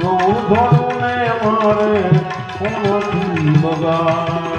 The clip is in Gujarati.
જીવો ધોરું ને મારે એમાંથી બગા